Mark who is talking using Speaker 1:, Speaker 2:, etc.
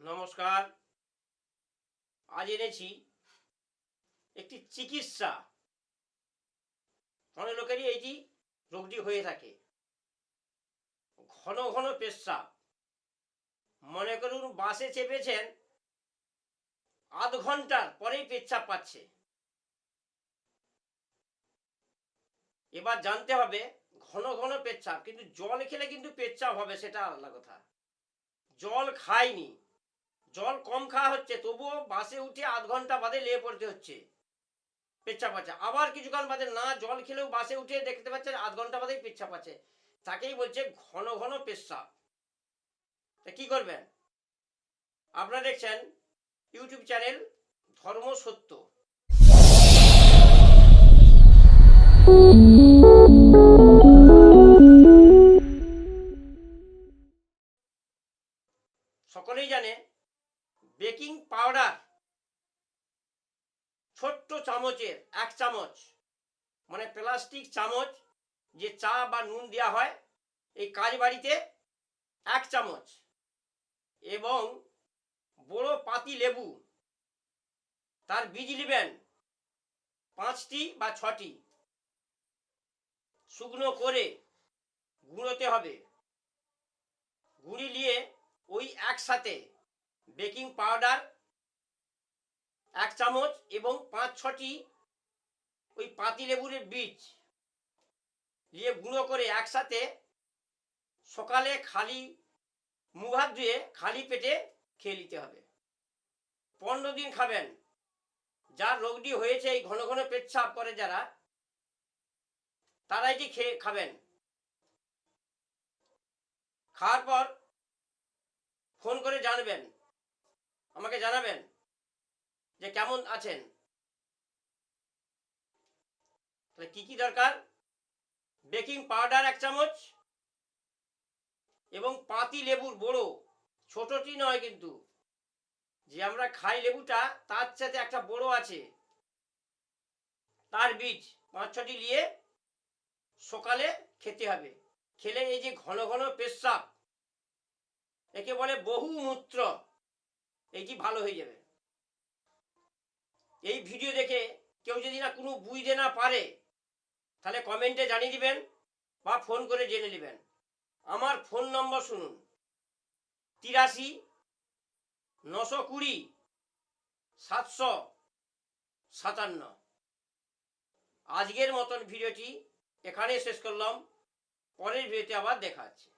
Speaker 1: নমস্কার। আজ এনেছি একটি চিকিৎসা। অনেক লোকেরই এইটি রোগটি হয়ে থাকে। ঘন ঘন পেশাব। মনে করুন বাসে চেপেছেন, আধ ঘণ্টার পরেই পেচ্ছাপ পাচ্ছে। এবার জানতে হবে ঘন ঘন পেচ্ছাপ কিন্তু জল খেলে কিন্তু পেচ্ছাপ হবে, সেটা আলাদা কথা। জল খায়নি জল কম খাওয়া হচ্ছে, তবুও বাসে উঠে আধ ঘণ্টা বাদে লেগে পড়তে হচ্ছে। পেচ্ছাপ আছে। আবার কিছুক্ষণ বাদে না, জল খেলেও বাসে উঠে দেখতে পাচ্ছেন আধ ঘণ্টা বাদেই পেচ্ছাপ আছে। তাকেই বলছে ঘন ঘন পেশাব তা কি করবেন? আপনারা দেখছেন ইউটিউব চ্যানেল ধর্ম সত্য। সকলেই জানে বেকিং পাউডার। ছোট্ট চামচের এক চামচ মানে প্লাস্টিক চামচ যে চা বা নুন দেওয়া হয়, এই কাজ বাড়িতে এক চামচ। এবং বড় পাতি লেবু, তার বীজ নেবেন পাঁচটি বা ছটি। শুকনো করে গুঁড়োতে হবে। গুঁড়ি নিয়ে ওই একসাথে বেকিং পাউডার, এক চামচ এবং পাঁচ ছটি ওই পাতি লেবুরের বীজ দিয়ে গুঁড়ো করে একসাথে সকালে খালি মুখ হাত ধুয়ে খালি পেটে খেয়ে নিতে হবে। পনেরো দিন খাবেন। যার রোগটি হয়েছে, এই ঘন ঘন পেচ্ছাপ করে যারা তারা এটি খেয়ে খাবেন। খাওয়ার পর ফোন করে জানবেন। আমাকে জানাবেন যে কেমন আছেন। তাহলে কি কি দরকার? বেকিং পাউডার এক চামচ এবং পাতি লেবুর বড়। ছোটটি নয় কিন্তু। যে আমরা খাই লেবুটা, তার সাথে একটা বড় আছে। তার বীজ পাঁচ ছটি নিয়ে সকালে খেতে হবে। খেলে এই যে ঘন ঘন পেশাব, একে বলে বহু মূত্র এইটি ভালো হয়ে যাবে? এই ভিডিও দেখে কেউ যদি না কোনো বুঝতে না পারে, তাহলে কমেন্টে জানিয়ে দিবেন বা ফোন করে জেনে নেবেন। আমার ফোন নম্বর শুনুন। তিরাশি, নশো কুড়ি, সাতশো সাতান্ন। আজকের মতন ভিডিওটি এখানে শেষ করলাম। পরের ভিডিওতে আবার দেখা হচ্ছে।